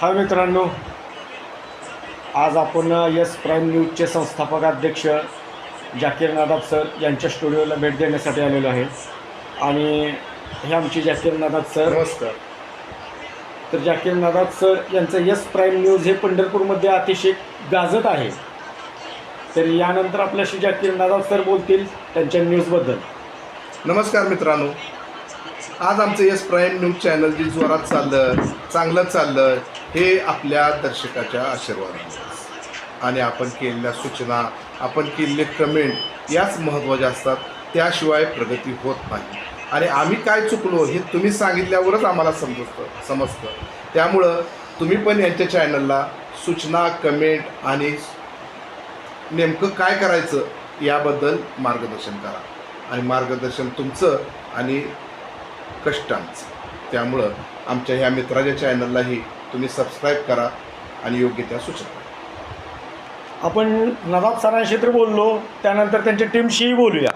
हाय मित्रांनो आज आपण यस प्राईम न्यूजचे संस्थापक अध्यक्ष जाकीर नादाब सर यांच्या स्टुडिओला भेट देण्यासाठी आलेलो आहे. आणि हे आमचे जाकीर नादाब सर. नमस्कार. तर जाकीर नादाब सर यांचं यस प्राईम न्यूज हे पंढरपूरमध्ये अतिशय गाजत आहे. तर यानंतर आपल्याशी जाकीर नादाब सर बोलतील त्यांच्या न्यूजबद्दल. नमस्कार मित्रांनो. आज आमचं यस प्राईम न्यूज चॅनल जे जोरात चाललं चांगलं चाललं हे आपल्या दर्शकाच्या आशीर्वादाने आणि आपण केलेल्या सूचना आपण केलेले कमेंट याच महत्त्वाच्या असतात. त्याशिवाय प्रगती होत नाही. आणि आम्ही काय चुकलो हे तुम्ही सांगितल्यावरच आम्हाला समजतं समजतं. त्यामुळं तुम्ही पण यांच्या चॅनलला सूचना कमेंट आणि नेमकं काय करायचं याबद्दल मार्गदर्शन करा. आणि मार्गदर्शन तुमचं आणि कष्टांचं त्यामुळं आमच्या ह्या मित्राच्या चॅनललाही तुम्ही सबस्क्राईब करा आणि योग्य त्या सूचना आपण नदाब सरांशी तर बोललो त्यानंतर त्यांच्या टीमशीही बोलूया.